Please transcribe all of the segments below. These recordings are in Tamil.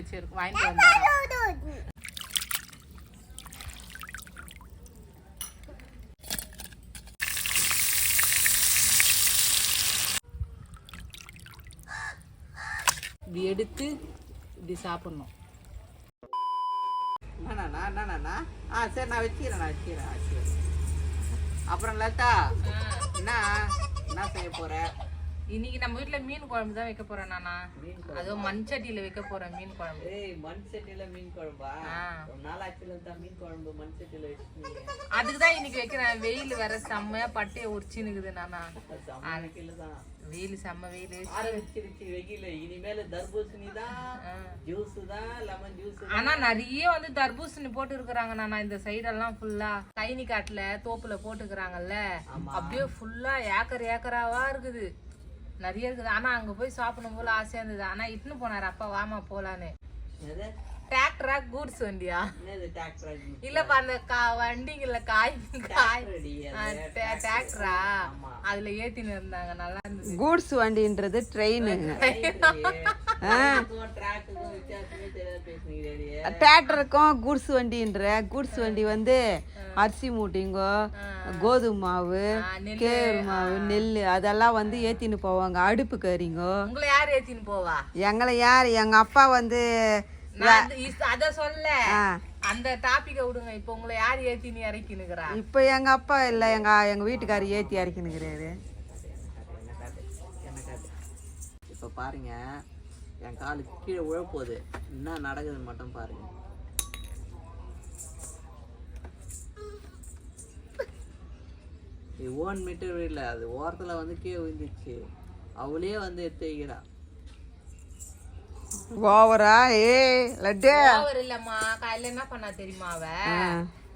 வச்சிருக்கு வாங்கிட்டு வந்தாரு இப்படி எடுத்து இப்படி சாப்பிடணும். என்னண்ணா என்னண்ணா ஆ சரி நான் வச்சுக்கிறேன் நான் வச்சுக்கிறேன் வச்சுக்கிறேன் அப்புறம் லதா என்ன என்ன செய்ய போற? இன்னைக்கு நம்ம வீட்ல மீன் குழம்பு தான் வைக்க போறேன் நானா. அதுவும் மண் சட்டியில வைக்க போறேன் மீன் குழம்பு. ஏய் மண் சட்டியில மீன் குழம்பா. ரொம்ப நாள் ஆச்சுல தான் மீன் குழம்பு மண் சட்டியில வச்சுருக்கீங்க அதுக்கு தான் இன்னைக்கு வைக்கிறேன். வெயில் வேற செம்மையா பட்டையை உரிச்சுனுக்குது நானா. வெயில் செம்ம வெயில். ஆரம்பிச்சிருச்சு வெயில. இனிமேல தர்பூசணி தான். ஜூஸ் தான் லெமன் ஜூஸ் ஆனா நிறைய வந்து தர்பூசணி போட்டு இருக்கிறாங்க நானா இந்த சைடெல்லாம் ஃபுல்லா கைனி காட்டுல தோப்புல போட்டுக்கிறாங்கல்ல. அப்படியே ஃபுல்லா ஏக்கர் ஏக்கராவா இருக்குது. நிறைய இருக்குது. ஆனா அங்க போய் சாப்பிடணும் போல ஆசையா இருந்தது. ஆனா இட்டுன்னு போனாரு. அப்பா வாமா போலான்னு. என்னது? டிராக்டரா கூட்ஸ் வண்டியா? என்னது டிராக்டர் இல்லப்பா அந்த கா வண்டிங்கள்ல காய் காய் டிராக்டரா அதுல ஏத்தின்னு இருந்தாங்க. நல்லா இருந்தது. கூட்ஸ் வண்டின்றது ட்ரெயின் டிராக்டருக்கும் கூட்ஸ் வண்டின்ற கூட்ஸ் வண்டி வந்து அரிசி மூட்டைங்கோ கோதுமை மாவு கேவுரு மாவு நெல் அதெல்லாம் வந்து ஏத்தின்னு போவாங்க. அடுப்பு கறிங்கோ. உங்களை யார் ஏத்தின்னு போவா? எங்களை யார்? எங்க அப்பா வந்து அத சொல்ல. ஆ, அந்த டாபிக்க விடுங்க. இப்ப உங்களை யார் ஏத்தின்னு இறக்கினுக்குறா இப்ப எங்க அப்பா இல்ல. எங்க எங்க வீட்டுக்காரர் ஏத்தி இறக்கினுக்கிறாரு இப்போ பாருங்க. என் காலு கீழே உழப்போகுது என்ன நடக்குதுன்னு மட்டும் பாருங்க. இது ஓன் மீட்டர் இல்லை அது ஓரத்தில் வந்து கீழே விழுந்துச்சு அவளே வந்து எடுத்து வைக்கிறா. ஓவரா? ஏ லட்டு. அவர் இல்லம்மா. காலையில என்ன பண்ணா தெரியுமா அவ?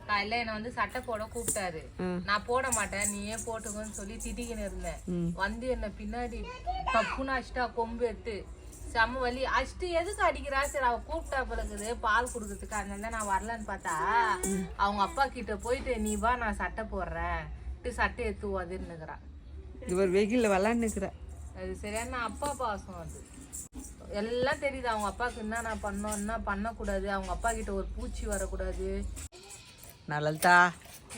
காலையில என்ன வந்து சட்டை போட கூப்பிட்டாரு. நான் போட மாட்டேன் நீயே போட்டுக்கன்னு சொல்லி திட்டிக்கின்னு இருந்தேன். வந்து என்ன பின்னாடி தப்புன்னு அடிச்சிட்டா கொம்பு எடுத்து. செம்ம வலி. அடிச்சுட்டு எதுக்கு அடிக்கிறா? சரி அவ கூப்பிட்டா பிறகுது. பால் குடுக்கறதுக்கு. அதனால தான் நான் வரலன்னு பார்த்தா அவங்க அப்பா கிட்ட போயிட்டு நீ வா நான் சட்டை போடுறேன். சட்டை எடுத்து உதறினுக்குறா இவர் வெயில்ல விளாண்டுக்கிற அது சரியான அப்பா பாசம் அது. எல்லாம் தெரியுது. அவங்க அப்பாவுக்கு என்ன நான் பண்ணோம் என்ன பண்ணக்கூடாது. அவங்க அப்பா கிட்ட ஒரு பூச்சி வரக்கூடாது. நான் லலிதா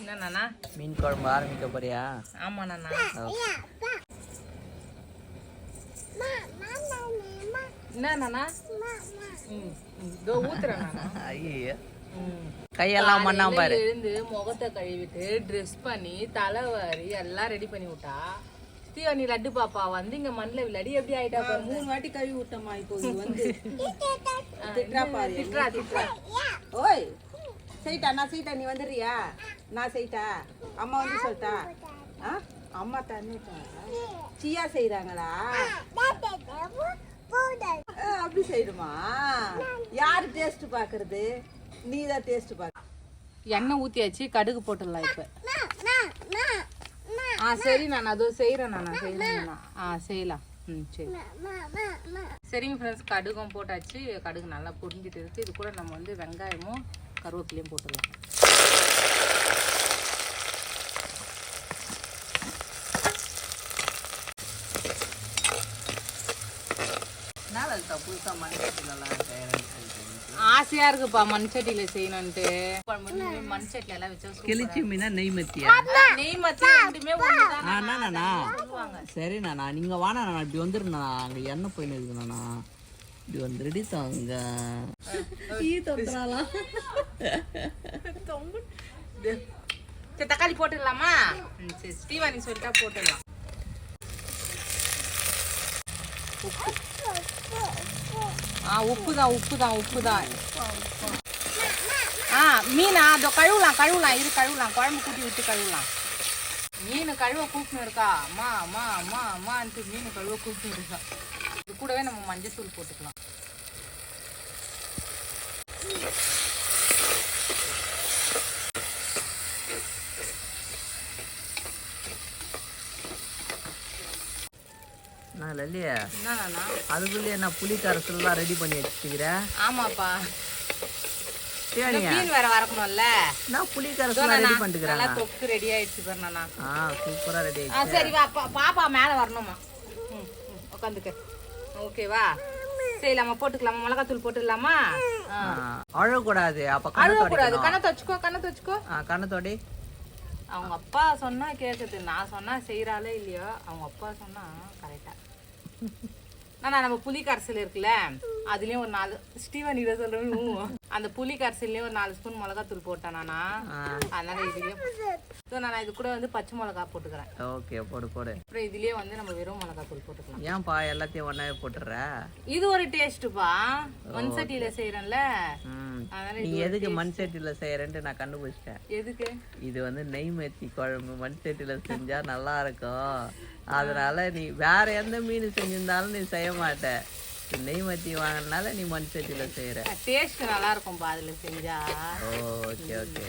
என்னண்ணா மீன் குழம்பு ஆரம்பிக்க போறியா? ஆமாண்ணா என்னண்ணா இதோ ஊத்துறேன் ஐயோ ம். கையெல்லாம் மண்ணா பாரு. எழுந்து முகத்தை கழுவிட்டு ட்ரெஸ் பண்ணி தலைவாரி எல்லாம் ரெடி பண்ணி விட்டா தீவானி லட்டு பாப்பா வந்து இங்க மண்ணில் விளையாடி எப்படி ஆயிட்டா பாரு. மூணு வாட்டி கழுவி விட்டோமா இப்போ இது வந்து. திட்டுறா திட்டுறா ஓய் செய்ட்டா நான் செய்ட்டா நீ வந்துடுறியா? நான் செய்ட்டா அம்மா வந்து சொல்லிட்டா. ஆ அம்மா தண்ணிட்டா. சியா செய்றாங்களா? ஆ, அப்படி செய்யுமா யாரு டேஸ்ட் பாக்குறது? நீ தான் டேஸ்ட் பாக்க எண்ணெய் ஊற்றியாச்சு கடுகு போட்டுடலாம் இப்போ. ஆ சரி நான் அதோ செய்கிறேன் நான் செய்யலாம் ஆ செய்யலாம். ம் சரி. சரிங்க ஃப்ரெண்ட்ஸ் கடுகும் போட்டாச்சு. கடுகு நல்லா பொரிஞ்சிட்டு இருக்கு. இது கூட நம்ம வந்து வெங்காயமும் கருவேப்பிலையும் போட்டுடலாம். என்ன லலிதா புதுசா மண் சட்டிலலாம் செய்யறேன்னு சொல்லிட்டு ஆசையா இருக்குப்பா மண் சட்டியில வந்து மண் சட்டில எல்லாம் வச்சா சூப்பரா கிழிச்சி மீனா நெய் மத்தியா. நெய் மத்தி ரெண்டுமே சொல்லுவாங்க. சரிண்ணா நீங்க வாண்ணா நான் இப்படி வந்துருண்ணா அங்க எண்ணெய் போயின்னு இருக்குண்ணா இப்படி வந்துருடி தாங்க. சரி தக்காளி போட்டுடலாமா சரி ஸ்ரீவாணி சொல்லிட்டா போட்டுடலாம். உப்பு. ஆ உப்பு தான் உப்பு தான் உப்பு தான் ஆ மீனா அதோ கழுவலாம் கழுவலாம் இது கழுவலாம். குழம்பு கூட்டி விட்டு கழுவலாம். மீன் கழுவ கூப்பிட்டு இருக்கா? அம்மா அம்மா அம்மா அம்மான்ட்டு மீன் கழுவ கூப்பிட்டு இருக்கா. இது கூடவே நம்ம மஞ்சத்தூள் போட்டுக்கலாம். நான் லல்லியா என்னண்ணா அதுக்குள்ளேயே நான் புளி கரைசல்லாம் ரெடி பண்ணி வச்சுக்கிறேன் ஆமாப்பா மீன் வேற வரக்கணும்ல நான் புளி கரைசல்லாம் ரெடி நல்லா தொக்கு ரெடி ஆயிடுச்சு பாருண்ணா ஆ சூப்பரா ரெடி ஆ சரி வா பா- பாப்பா மேல வரணுமா? உட்காந்துக்க ஓகேவா செய்யலாமா போட்டுக்கலாமா? மிளகாத்தூள் போட்டுக்கலாமா? ஆ. அழக்கூடாது. அப்ப கண்ணை அழுவக்கூடாது. கணத்தை வச்சுக்கோ கணத்தை வச்சுக்கோ அவங்க அப்பா சொன்னா கேக்குது நான் சொன்னா செய்யறாளே இல்லையோ? அவங்க அப்பா சொன்னா கரெக்டா நானா நம்ம புளி கரைசல் இருக்குல்ல அதுலயும் ஒரு நாலு. ஸ்டீவன் இதை சொல்றேன் அந்த புளி கரைசல்லையும் ஒரு நாலு ஸ்பூன் மிளகாத்தூள் போட்டேன் நானா. அதனால இதுலயே So, நான் இது கூட வந்து பச்சை மிளகா போட்டுக்கிறேன். ஓகே போடு போடு. அப்புறம் இதுலயே வந்து நம்ம வெறும் மிளகாத்தூள் போட்டுக்கலாம். ஏன்பா எல்லாத்தையும் ஒன்னாவே போட்டுற? இது ஒரு டேஸ்ட்டுப்பா மண் சட்டியில செய்யறேன்ல நீ எதுக்கு மண் சட்டியில செய்யறேன்ட்டு நான் கண்டுபிடிச்சிட்டேன். எதுக்கு? இது வந்து நெய் மெத்தி குழம்பு. மண் சட்டியில செஞ்சா நல்லா இருக்கும். அதனால நீ வேற எந்த மீன் செஞ்சிருந்தாலும் நீ செய்ய மாட்ட. இது நெய் மத்தி வாங்கினால நீ மண் சட்டியில செய்யற டேஸ்ட் நல்லா இருக்கும்பா அதுல செஞ்சா. ஓகே ஓகே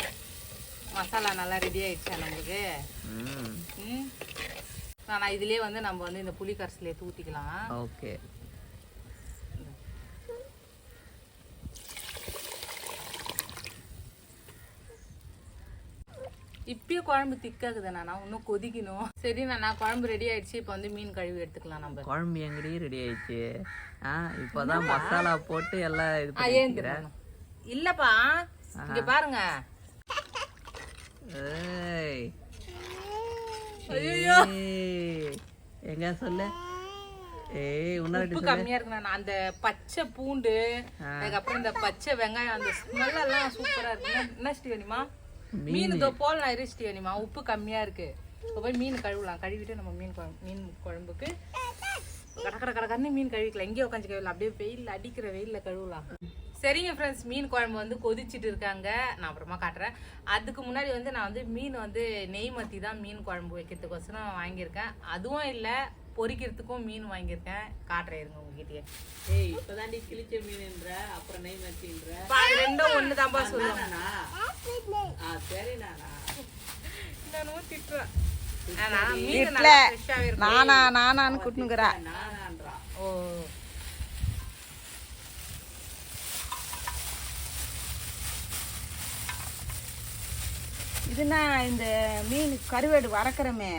மசாலா நல்லா ரெடி ஆயிடுச்சா நம்மளுக்கு? நான் இதுலயே வந்து நம்ம வந்து இந்த புளி கரைசலே ஊற்றிக்கலாம் ஓகே. இப்பயே குழம்பு திக்காகுது நானா இன்னும் கொதிக்கணும். சரி நானா குழம்பு ரெடி ஆயிடுச்சு. இப்போ வந்து மீன் கழுவி எடுத்துக்கலாம் நம்ம. குழம்பு எங்கடி ரெடி ஆயிடுச்சு. ஆ இப்போதான் மசாலா போட்டு எல்லாம் இது ஆ, ஏன் பண்ணிக்கிற தெரியுமா? இல்லப்பா. இங்க பாருங்க. ஏய். எங்க சொல்லு? உப்பு கம்மியா இருக்கு நான் அந்த பச்சை பூண்டு அதுக்கப்புறம் இந்த பச்சை வெங்காயம் அந்த ஸ்மெல் எல்லாம் சூப்பரா இருக்கு என்ன- ஸ்ரீவனிமா? மீன் இதோ போடலாம் இரு ஸ்ரீவனிமா உப்பு கம்மியா இருக்கு. இப்போ போய் மீன் கழுவலாம். கழுவிட்டு நம்ம மீன் குழம்பு மீன் குழம்புக்கு கடற்கரை கடற்கரை மீன் கழுவிக்கலாம். எங்கேயோ உட்காந்து கழுவலாம். அப்படியே வெயில் அடிக்கிற வெயில்ல கழுவலாம். சரிங்க ஃப்ரெண்ட்ஸ் மீன் குழம்பு வந்து கொதிச்சிட்டு இருக்காங்க. நான் அப்புறமா காட்டுறேன். அதுக்கு முன்னாடி வந்து நான் வந்து மீன் வந்து நெய் மத்தி தான் மீன் குழம்பு வைக்கிறதுக்கோசரம் வாங்கியிருக்கேன். அதுவும் இல்லை பொரிக்கிறதுக்கும் மீன் வாங்கியிருக்கேன். காட்டுறேன் இருங்க உங்ககிட்டயே. ஏய் இப்பதான் நீ கிழிச்ச மீன்ன்ற அப்புறம் நெய் மத்தின்ற. ரெண்டும் ஒன்று தான்ப்பா சொல்லுவேன் நானா நானான்னு குட்டுனுக்குறா. ஓ. இதுனா இந்த மீன் கருவேடு வறக்கிறமே.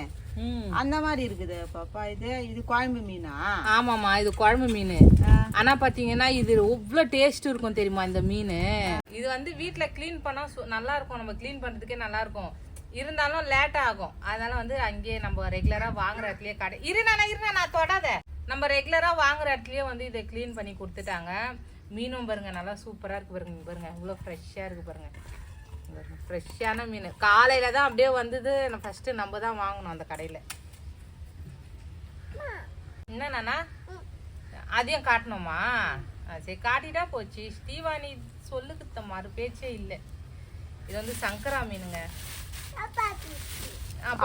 அந்த மாதிரி இருக்குது. பாப்பா இது இது குழம்பு மீனா? ஆமாம்மா இது குழம்பு மீன். ஆனா பாத்தீங்கன்னா இது எவ்வளோ டேஸ்ட் இருக்கும் தெரியுமா இந்த மீன்? இது வந்து வீட்ல க்ளீன் பண்ணா நல்லா இருக்கும். நம்ம க்ளீன் பண்றதுக்கே நல்லா இருக்கும். இருந்தாலும் லேட் ஆகும். அதனால வந்து அங்கேயே நம்ம ரெகுலரா வாங்குற இடத்துலயே கடை இருநானா இருநா நான் தொடாத. நம்ம ரெகுலரா வாங்குற இடத்துலயே வந்து இதை க்ளீன் பண்ணி கொடுத்துட்டாங்க. மீனும் பாருங்க நல்லா சூப்பரா இருக்கு பாருங்க பாருங்க. இவ்வளோ ஃப்ரெஷ்ஷா இருக்கு பாருங்க. ஃப்ரெஷ்ஷான மீன். காலையில தான் அப்படியே வந்தது. ஃபர்ஸ்ட் நம்ம தான் வாங்கணும் அந்த கடையில. என்னண்ணா அதையும் காட்டணுமா? சரி காட்டிட்டா போச்சு. ஸ்ரீவாணி சொல்லுக்கு மறு பேச்சே இல்லை. இது வந்து சங்கரா மீனுங்க.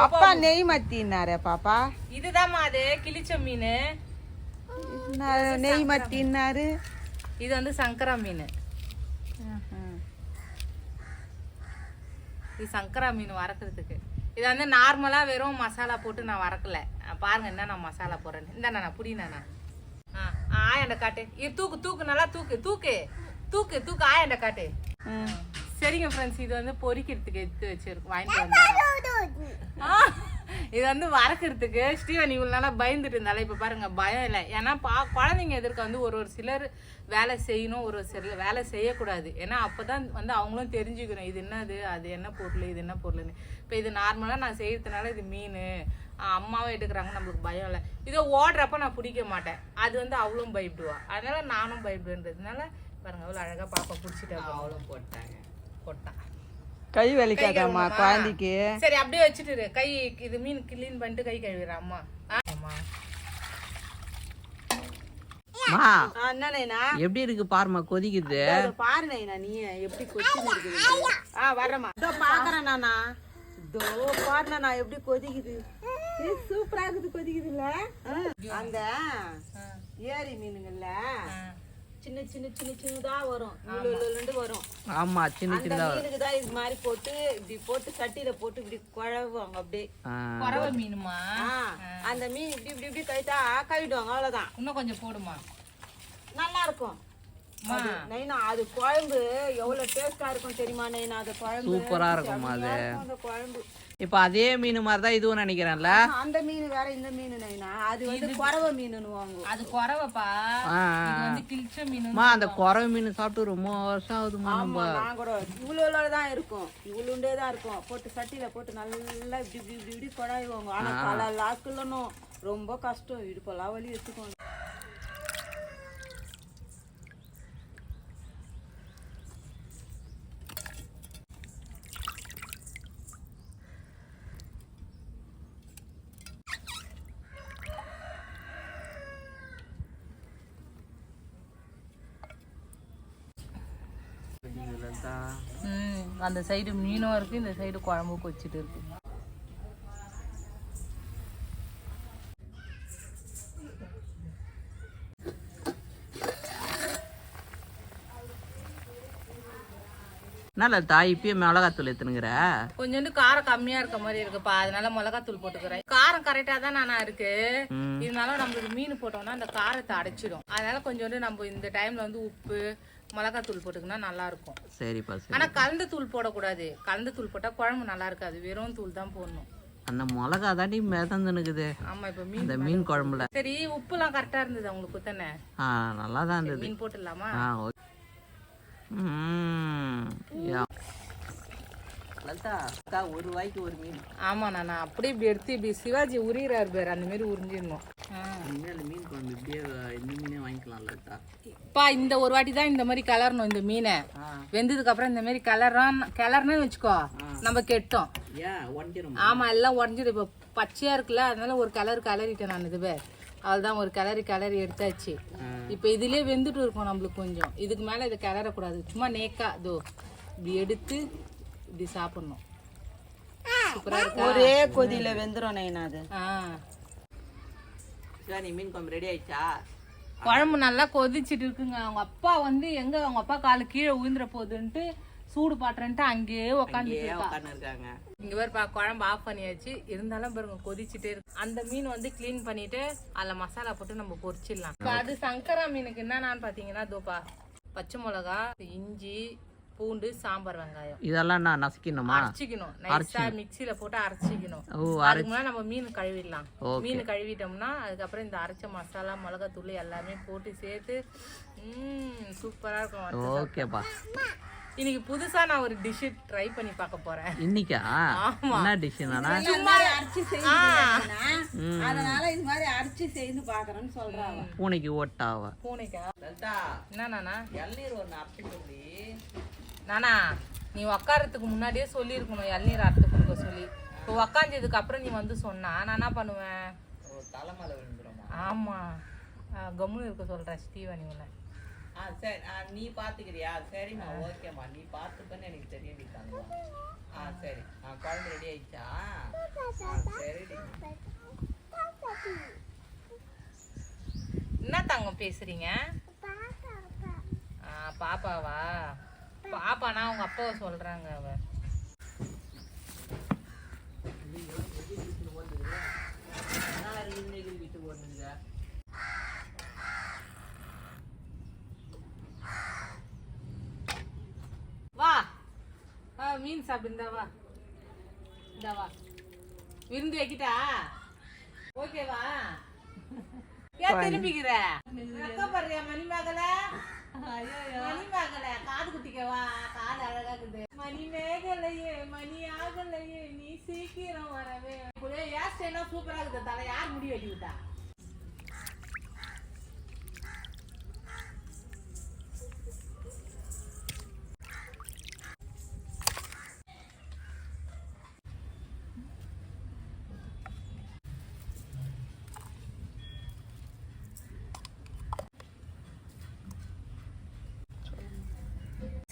அப்பா நெய் மத்தின்னாரே பாப்பா. இதுதாம்மா அது கிளிச்ச மீன். நெய் மத்தின்னாரு. இது வந்து சங்கரா மீன். இது சங்கரா மீன் வறக்கிறதுக்கு. இது வந்து நார்மலாக வெறும் மசாலா போட்டு நான் வறக்கல. பாருங்க என்ன நான் மசாலா போடுறேன்னு. இந்த நான் புடினா ஆ ஆயண்ட காட்டு. இது தூக்கு தூக்கு நல்லா தூக்கு தூக்கு. தூக்கு தூக்கு ஆயண்ட காட்டு. சரிங்க ஃப்ரெண்ட்ஸ் இது வந்து பொரிக்கிறதுக்கு எடுத்து வச்சிருக்கோம் வாங்கிட்டு வந்தோம். ஆ, இது வந்து வறக்கிறதுக்கு ஸ்டீவன் இவ்வளோ நாளாக பயந்துட்டு இருந்தால இப்போ பாருங்க பயம் இல்லை. ஏன்னா பா குழந்தைங்க எதிர்க்க வந்து ஒரு ஒரு சிலர் வேலை செய்யணும் ஒரு ஒரு சிலர் வேலை செய்யக்கூடாது. ஏன்னா அப்போ தான் வந்து அவங்களும் தெரிஞ்சுக்கணும் இது என்னது அது என்ன பொருள் இது என்ன பொருள்னு. இப்போ இது நார்மலாக நான் செய்யறதுனால இது மீன். அம்மாவும் எடுக்கிறாங்க நம்மளுக்கு பயம் இல்லை. இதோ ஓடுறப்ப நான் பிடிக்க மாட்டேன். அது வந்து அவளும் பயப்படுவா. அதனால நானும் பயப்படுன்றதுனால பாருங்க அவ்வளோ அழகாக பாப்பா பிடிச்சிட்டா. அவ்வளோ போட்டாங்க. போட்டான் கை வலிக்காதம்மா குழந்தைக்கு. சரி அப்படியே வச்சுட்டு. கை இது மீன் கிளீன் பண்ணிட்டு கை கழுவிடுறேன் அம்மா. எப்படி இருக்கு பாருமா கொதிக்குது. பாரு நைனா நீ எப்படி கொச்சின்னு இருக்குது ஆ வர்றேம்மா. இதோ பாக்குறேன் நானா இதோ பாருண்ணா நான் எப்படி கொதிக்குது. சூப்பரா இருக்குது கொதிக்குதுல்ல? அந்த ஏரி மீனுங்கல்ல சின்ன சின்ன சின்ன சின்னதா வரும். இவ்வளோ வரும். ஆமா சின்ன சின்னதா மீனுக்கு தான் இது மாதிரி போட்டு இப்படி போட்டு சட்டியில போட்டு இப்படி குழவுவாங்க அப்படியே. குறவை மீனுமா? அந்த மீன் இப்படி இப்படி இப்படி கழித்தா கழுவிடுவாங்க அவ்வளவுதான். இன்னும் கொஞ்சம் போடுமா? நல்லா இருக்கும் அது, நைனா அது குழம்பு எவ்வளவு டேஸ்டா இருக்கும் தெரியுமா நைனா? அது குழம்பு சூப்பரா இருக்குமா அது? அந்த குழம்பு. இப்போ அதே மீன் மாதிரி தான் இதுவும் நினைக்கிறேன்ல. அந்த மீன் வேற இந்த மீன் நைனா. அது வந்து குறவ மீனுன்னு அது குறவைப்பா. வந்து கிழிச்ச மீன் அம்மா அந்த குறவை மீன் சாப்பிட்டு ரொம்ப வருஷம் ஆகுதுமா நம்ம. கூட இவ்வளோ தான் இருக்கும். இவ்வளோண்டே தான் இருக்கும். போட்டு சட்டியில போட்டு நல்லா இப்படி இப்படி இப்படி இப்படி குழாய்வாங்க. ஆனா பல லாக்குலனும் ரொம்ப கஷ்டம். இடுப்பெல்லாம் வலி வச்சுக்கோங்க ம் அந்த சைடு மீனும் இருக்கு இந்த சைடு குழம்பு கொச்சிட்டு இருக்கு. என்ன லலிதா இப்பயும் மிளகாத்தூள் எத்துனுங்கிற கொஞ்சோண்டு காரம் கம்மியா இருக்க மாதிரி இருக்குப்பா அதனால மிளகாத்தூள் போட்டுக்கிறேன். காரம் கரெக்டா தான் நானா இருக்கு. இருந்தாலும் நம்மளுக்கு மீன் போட்டோம்னா அந்த காரத்தை அடைச்சிடும். அதனால கொஞ்சோண்டு நம்ம இந்த டைம்ல வந்து உப்பு மிளகாத்தூள் போட்டுக்கினா நல்லா இருக்கும் சரிப்பா சரி. ஆனா கலந்த தூள் போடக்கூடாது. கலந்த தூள் போட்டா குழம்பு நல்லா இருக்காது வெறும் தூள் தான் போடணும். அந்த மிளகா தாண்டி மிதந்துனுக்குது. ஆமா இப்ப மீன் இந்த மீன் குழம்புல. சரி உப்புலாம் கரெக்டா இருந்தது உங்களுக்கு குத்தனை ஆ நல்லா தான் இருந்தது. மீன் போட்டுடலாமா? ஆ அக்கா, ஒரு வாய்க்கு ஒரு மீன். ஆமா நான். அப்படியே இப்படி எடுத்து இப்படி சிவாஜி உரியிறாரு பேர் அந்த மாதிரி உறிஞ்சிடணும். இனிமேல் அந்த மீன் குழம்பு இப்படியே இந்த மீனே வாங்கிக்கலாம் லலிதா பா இந்த ஒரு வாட்டி தான் இந்த மாதிரி கலரணும் இந்த மீனை. வெந்ததுக்கு அப்புறம் இந்த மாதிரி கலரான் கலர்னு வச்சுக்கோ நம்ம கெட்டோம். ஆமா எல்லாம் உடஞ்சிடு இப்போ பச்சையா இருக்குல்ல அதனால ஒரு கலர் கலரிட்டேன் நான் இதுவே அவள்தான் ஒரு கலரி கலரி எடுத்தாச்சு. இப்போ இதுலயே வெந்துட்டு இருக்கும் நம்மளுக்கு கொஞ்சம். இதுக்கு மேல இதை கிளறக்கூடாது சும்மா நேக்கா இதோ இப்படி எடுத்து இப்படி சாப்பிடணும். ஒரே கொதியில வெந்துரும் நைனா அது. நீ மீன் குழம்பு ரெடி ஆயிடுச்சா? குழம்பு நல்லா கொதிச்சிட்டு இருக்குங்க. அவங்க அப்பா வந்து எங்க அவங்க அப்பா காலு கீழே உயிந்துற போகுதுன்ட்டு சூடு பாட்டுறேன்ட்டு அங்கேயே உட்காந்து இருக்காங்க இங்க பேர் பா குழம்பு ஆஃப் பண்ணியாச்சு. இருந்தாலும் பாருங்க கொதிச்சுட்டே இருக்கு. அந்த மீன் வந்து க்ளீன் பண்ணிட்டு அதுல மசாலா போட்டு நம்ம பொரிச்சிடலாம். இப்ப அது சங்கரா மீனுக்கு என்னன்னு பாத்தீங்கன்னா தோப்பா பச்சை மிளகா இஞ்சி பூண்டு சாம்பார் வெங்காயம். இதெல்லாம் நான் நசுக்கணுமா அரைச்சிக்கணும். நைஸா மிக்ஸில போட்டு அரைச்சிக்கணும். ஓ அதுக்கு முன்னாடி நம்ம மீன் கழுவிடலாம். மீன் கழுவிட்டோம்னா அதுக்கப்புறம் இந்த அரைச்ச மசாலா மிளகாத்தூள் எல்லாமே போட்டு சேர்த்து ம் சூப்பரா இருக்கும் ஓகேப்பா. இன்னைக்கு புதுசா நான் ஒரு டிஷ் ட்ரை பண்ணி பார்க்க போறேன். இன்னைக்கா? ஆமா. என்ன டிஷ் நானா சும்மா அரைச்சி செய்து அதனால இது மாதிரி அரைச்சி செய்து பாக்குறேன்னு சொல்றாங்க. பூனைக்கு ஓட்டாவ. பூனைக்கா? என்ன நானா இளநீர் அப்படி சொல்லி. நானா நீ உக்காரத்துக்கு முன்னாடியே சொல்லியிருக்கணும் இளநீர் அறுத்து கொடுக்க சொல்லி. இப்போ உக்காந்ததுக்கு அப்புறம் நீ வந்து சொன்னா நான் என்ன பண்ணுவேன்? ஒரு தலைமலை விழுந்துருமா ஆமா. கம்முன்னு இருக்க சொல்றேன் ஸ்டீவன் இவனை. ஆ சரி. ஆ, நீ பார்த்துக்கிறியா சரிம்மா ஓகேம்மா. நீ பார்த்துப்பன்னு எனக்கு தெரியும் ஆ சரி. ஆ குழம்பு ரெடி ஆயிடுச்சா? சரிடி. என்ன தங்கம் பேசுறீங்க? ஆ, பாப்பாவா? பாப்பானா அவங்க அப்பாவை சொல்றாங்க அவ. வா. மீன் சாப்பிடு இந்தா வா. இந்தா வா. விருந்து வைக்கிட்டா? ஓகேவா ஏன் திரும்பிக்கிற? வெக்கப்படுறியா மணிமகள மணிமகள காது குட்டிக்கவா காது அழகாக்குது. மணி மேகலையே மணி ஆகலையே நீ சீக்கிரம் வரவே. ஏன் சூப்பரா இருக்குது தலை. யார் முடி வெட்டி விட்டா?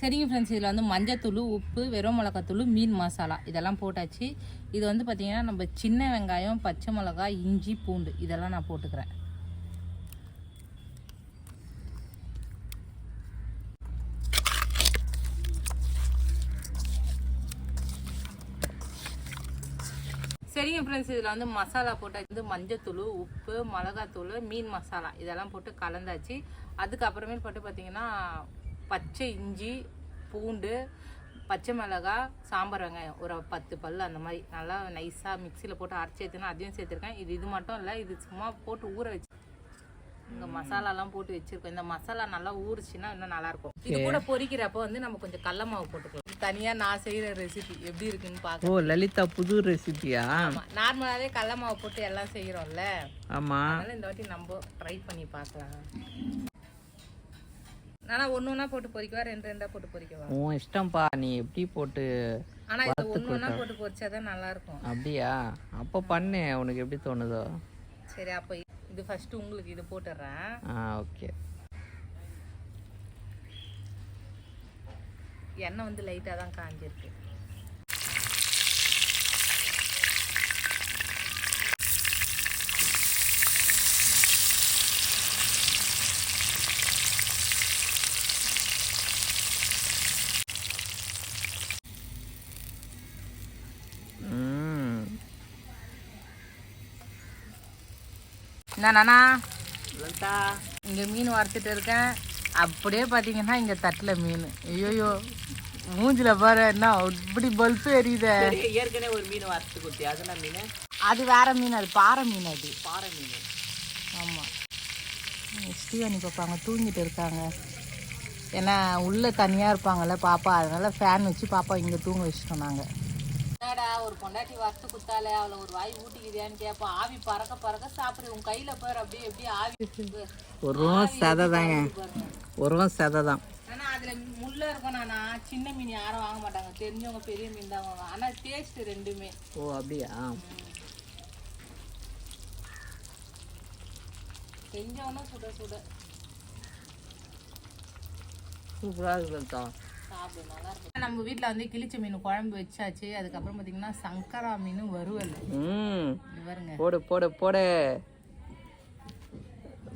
சரிங்க ஃப்ரெண்ட்ஸ் இதில் வந்து மஞ்சத்தூள் உப்பு வெறும் மிளகாத்தூள் மீன் மசாலா இதெல்லாம் போட்டாச்சு. இது வந்து பார்த்திங்கன்னா நம்ம சின்ன வெங்காயம் பச்சை மிளகாய் இஞ்சி பூண்டு இதெல்லாம் நான் போட்டுக்கிறேன். சரிங்க ஃப்ரெண்ட்ஸ் இதில் வந்து மசாலா போட்டாச்சு. வந்து மஞ்சத்தூள் உப்பு மிளகாத்தூள் மீன் மசாலா இதெல்லாம் போட்டு கலந்தாச்சு. அதுக்கப்புறமே போட்டு பார்த்தீங்கன்னா பச்சை இஞ்சி பூண்டு பச்சை மிளகாய் சாம்பார் வெங்காயம். ஒரு பத்து பல் அந்த மாதிரி. நல்லா நைஸாக மிக்சியில் போட்டு அரைச்சி ஏற்றுனா அதையும் சேர்த்துருக்கேன். இது இது மட்டும் இல்லை இது சும்மா போட்டு ஊற வச்சு இந்த மசாலாலாம் போட்டு வச்சிருக்கோம். இந்த மசாலா நல்லா ஊறுச்சுன்னா இன்னும் நல்லா இருக்கும் இது கூட பொரிக்கிறப்போ வந்து நம்ம கொஞ்சம் கடல மாவு போட்டுக்கலாம். இது தனியா நான் செய்யற ரெசிபி எப்படி இருக்குன்னு ஓ பார்க்க லலிதா புது ரெசிபியா ஆமா. நார்மலாவே கடல மாவு போட்டு எல்லாம் செய்யறோம்ல ஆமா. அதனால இந்த வாட்டி நம்ம ட்ரை பண்ணி பார்க்கலாம். ஆனா ஒண்ணு ஒண்ணா போட்டு பொரிக்கவா ரெண்டு ரெண்டா போட்டு பொரிக்கவா உன் இஷ்டம்ப்பா நீ எப்படி போட்டு ஆனா இது ஒண்ணு ஒண்ணா போட்டு பொரிச்சாதான் நல்லா இருக்கும் அப்படியா? அப்போ பண்ணு. உனக்கு எப்படி தோணுதோ? சரி அப்ப இது ஃபர்ஸ்ட் உங்களுக்கு இது போட்டுறேன். ஆ ஓகே. எண்ணெய் வந்து லைட்டா தான் காஞ்சிருக்கு ம் என்னண்ணா லலிதா இங்கே மீன் வறுத்துட்டு இருக்கேன். அப்படியே பார்த்தீங்கன்னா இங்கே தட்டில் மீன். ஐயோயோ மூஞ்சில பாரு என்ன இப்படி பல்பு எரியுதே. ஏற்கனவே ஒரு மீன் வறுத்து கொடுத்தி அது என்ன மீன்? அது வேற மீன் அது பாறை மீன் அது. பாறை மீன். ஆமாம் ஸ்ரீவனி பாப்பாங்க தூங்கிட்டு இருக்காங்க. ஏன்னா உள்ளே தனியாக இருப்பாங்கல்ல பாப்பா அதனால ஃபேன் வச்சு பாப்பா இங்கே தூங்க வச்சுட்டோம் நாங்கள் என்னடா ஒரு பொண்டாட்டி வறுத்து குத்தாலே அவளை ஒரு வாய் ஊட்டிக்குதியான்னு கேட்போம் ஆவி பறக்க பறக்க சாப்பிடு உன் கையில் பாரு அப்படியே அப்படியே ஆவி ஒரு சதை தாங்க. சதை தான். ஆனா அதுல முள்ள இருக்கும் நானா சின்ன மீன் யாரும் வாங்க மாட்டாங்க. தெரிஞ்சவங்க பெரிய மீன் தான் வாங்குவாங்க ஆனா டேஸ்ட் ரெண்டுமே. ஓ அப்படியா? தெரிஞ்சவனும் சுட சுட. சூப்பராக இருக்கு நம்ம வீட்ல வந்து கிளிச்ச மீன் குழம்பு வச்சாச்சு. அதுக்கப்புறம் பாத்தீங்கன்னா சங்கரா மீன் வறுவல். ம். இது பாருங்க. போடு போடு போடு.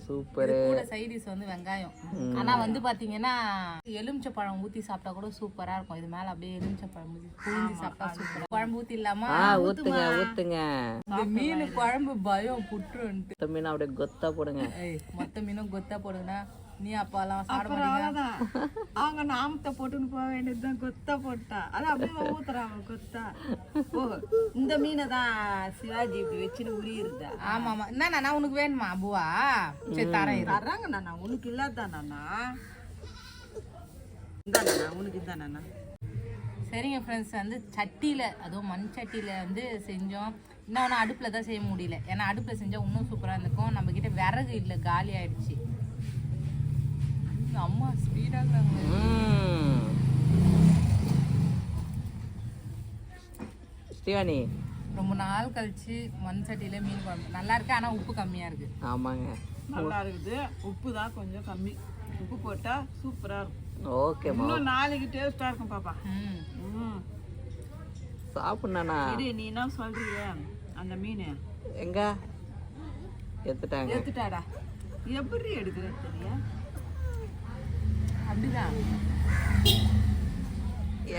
சூப்பரு. கூட சைடிஸ் வந்து வெங்காயம். ஆனா வந்து பாத்தீங்கன்னா எலுமிச்சை பழம் ஊத்தி சாப்பிட்டா கூட சூப்பரா இருக்கும். இது மேல அப்படியே எலுமிச்சை பழம் ஊத்தி புழிஞ்சு சாப்பிட்டா சூப்பரா குழம்பு ஊத்தி இல்லாம ஊத்துங்க ஊத்துங்க. மீன் குழம்பு பயம் புற்றுன்ட்டு. மொத்த மீன் அப்படியே கொத்தா போடுங்க. ஏய் மொத்த மீனும் கொத்தா போடுங்கண்ணா. நீ அப்பாலாம் மாட்டீங்க? அவங்க நாமத்தை போட்டுன்னு போக வேண்டியதுதான் கொத்தா போட்டா. அது அப்படியே ஊத்துறாங்க கொத்தா. ஓ இந்த மீனை தான் சிவாஜி இப்படி வச்சுன்னு உரியிருந்தா ஆமா ஆமா என்ன நான் உனக்கு வேணுமா அபுவா? சரி தரேன். தர்றாங்க நானா உனக்கு இல்லாதானா இந்தாண்ணா உனக்கு இந்தாண்ணா. சரிங்க ஃப்ரெண்ட்ஸ் வந்து சட்டியில் அதுவும் மண் சட்டியில் வந்து செஞ்சோம். இன்னொன்று அடுப்பில் தான் செய்ய முடியல. ஏன்னா அடுப்பில் செஞ்சால் இன்னும் சூப்பராக இருந்திருக்கும். நம்மக்கிட்ட விறகு இல்லை காலி ஆயிடுச்சு. அம்மா ஸ்பீடாக. ஸ்ரீவாணி. ரொம்ப நாள் கழிச்சு மண் சட்டியில் மீன் குழம்பு. நல்லா இருக்கு ஆனால் உப்பு கம்மியாக இருக்கு. ஆமாங்க. நல்லா இருக்குது. உப்பு தான் கொஞ்சம் கம்மி. உப்பு போட்டா சூப்பரா இருக்கும். ஓகேம்மா இன்னும் நாளைக்கு டேஸ்டா இருக்கும் பாப்பா. ம். சாப்பிட்ணா இரு நீ என்ன சொல்றீங்க அந்த மீன். எங்க? எடுத்துட்டாங்க. எடுத்துட்டாடா. எப்படி எடுக்கிறேன்னு தெரியா?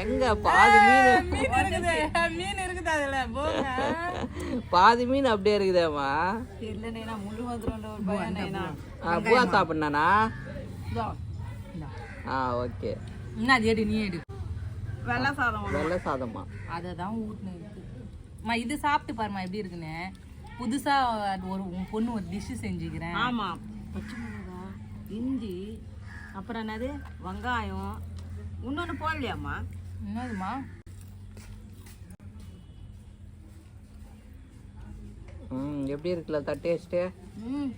எங்க? பாதி மீன் மீன் இருக்குது. அதில். போங்க. பாதி மீன் அப்படியே இருக்குதேம்மா. நேனா முழு வந்துடும் ஒரு பயம் நேனா. ஆ பூவா இந்தா. ஆ ஓகே. என்ன அது எடு நீ எடு. வெள்ளை சாதம் வெள்ளை சாதமா அதை தான் ஊட்டினது அம்மா இது சாப்பிட்டு பாரும்மா எப்படி இருக்குன்னு. புதுசா அது ஒரு பொண்ணு ஒரு டிஷ்ஷு செஞ்சுக்கிறேன். ஆமா. பச்சை மிளகா இஞ்சி அப்புறம் என்னது? வெங்காயம். இன்னொன்று போடலையாம்மா? என்னதுமா ம் எப்படி இருக்குல்ல டேஸ்ட்டு ம்.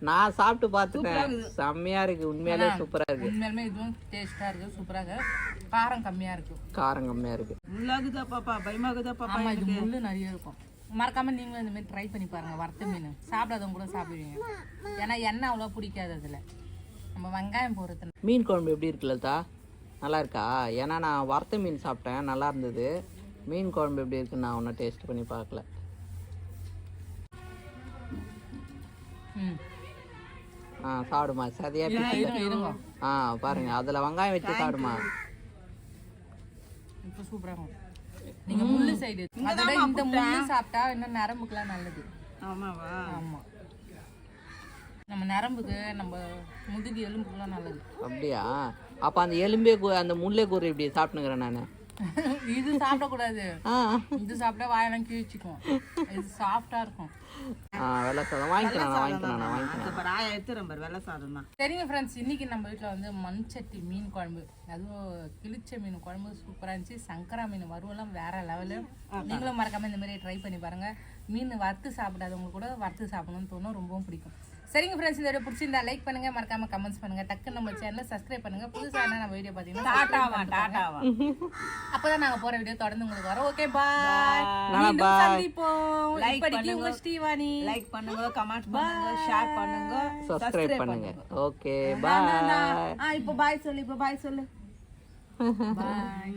நான் சாப்பிட்டு பார்த்துட்டேன். செம்மையா இருக்கு. உண்மையாலே சூப்பரா இருக்கு. உண்மையாலுமே இதுவும் டேஸ்டா இருக்கு சூப்பரா இருக்கு காரம் கம்மியா இருக்கு. காரம் கம்மியா இருக்கு. முள்ளாகுதா பாப்பா பயமாகுதா பாப்பா ஆமா இது முள்ளு நிறைய இருக்கும். மறக்காம நீங்களும் இந்த மாதிரி ட்ரை பண்ணி பாருங்க. வறுத்த மீன். சாப்பிடாதவங்க கூட சாப்பிடுவீங்க. ஏன்னா எண்ணெய் அவ்வளோ பிடிக்காது அதுல. நம்ம வெங்காயம் போடுறது. மீன் குழம்பு எப்படி இருக்கு லதா நல்லா இருக்கா? ஏன்னா நான் வறுத்த மீன் சாப்பிட்டேன் நல்லா இருந்தது. மீன் குழம்பு எப்படி இருக்குன்னு நான் ஒன்றும் டேஸ்ட் பண்ணி பார்க்கல. ஆ சாப்பிடுமா? சதையா பிச்சு இருங்க இருங்க. ஆ பாருங்க அதுல வெங்காயம் வச்சு சாப்பிடுமா? இப்போ சூப்பரா இருக்கும். நீங்க முள்ளு சைடு இந்த முள்ளு சாப்பிட்டா இன்னும் நரம்புக்குலாம் நல்லது. ஆமாவா? ஆமா. நம்ம நரம்புக்கு நம்ம முதுகு எலும்புக்குலாம் நல்லது. அப்படியா? அப்போ அந்த எலும்பே அந்த முல்லை கூறு இப்படி சாப்பிட்டுக்கிறேன் நான். இது சாப்பிடக்கூடாது. ஆ. இது சாப்பிட்டா வாயெல்லாம் கிழிச்சிக்கும். இது சாஃப்டா இருக்கும். ஆ வெள்ளை சாதம். வாங்கிக்கலாம் நான் வாங்கிக்கலாம் நான் வாங்கிக்கலாம். இப்போ ஆயா எடுத்துறேன் பாரு வெள்ளை சாதம் தான். சரிங்க ஃப்ரெண்ட்ஸ் இன்னைக்கு நம்ம வீட்டில் வந்து மண் சட்டி மீன் குழம்பு. அதுவும் கிழிச்ச மீன் குழம்பு சூப்பராக இருந்துச்சு. சங்கரா மீன் வறுவலாம் வேற லெவலு நீங்களும் மறக்காம இந்த மாதிரி ட்ரை பண்ணி பாருங்க. மீன் வறுத்து சாப்பிடாதவங்க கூட வறுத்து சாப்பிடணும்னு தோணும். ரொம்பவும் பிடிக்கும். சரிங்க ஃப்ரெண்ட்ஸ் இந்த வீடியோ பிடிச்சிருந்தா லைக் பண்ணுங்க மறக்காம கமெண்ட்ஸ் பண்ணுங்க டக்குன்னு நம்ம சேனலை சப்ஸ்கிரைப் பண்ணுங்க புதுசாக நம்ம வீடியோ பார்த்தீங்கன்னா டாட்டாவா டாட்டாவா அப்பதான் நாங்க போற வீடியோ தொடர்ந்து உங்களுக்கு வரோம் ஓகே பாய் மீண்டும் சந்திப்போம் இப்படிக்கு உங்க ஸ்ரீவாணி லைக் பண்ணுங்க கமெண்ட் பண்ணுங்க ஷேர் பண்ணுங்க சப்ஸ்கிரைப் பண்ணுங்க ஓகே பாய் இப்போ பாய் சொல்லு இப்போ பாய் சொல்லு பாய்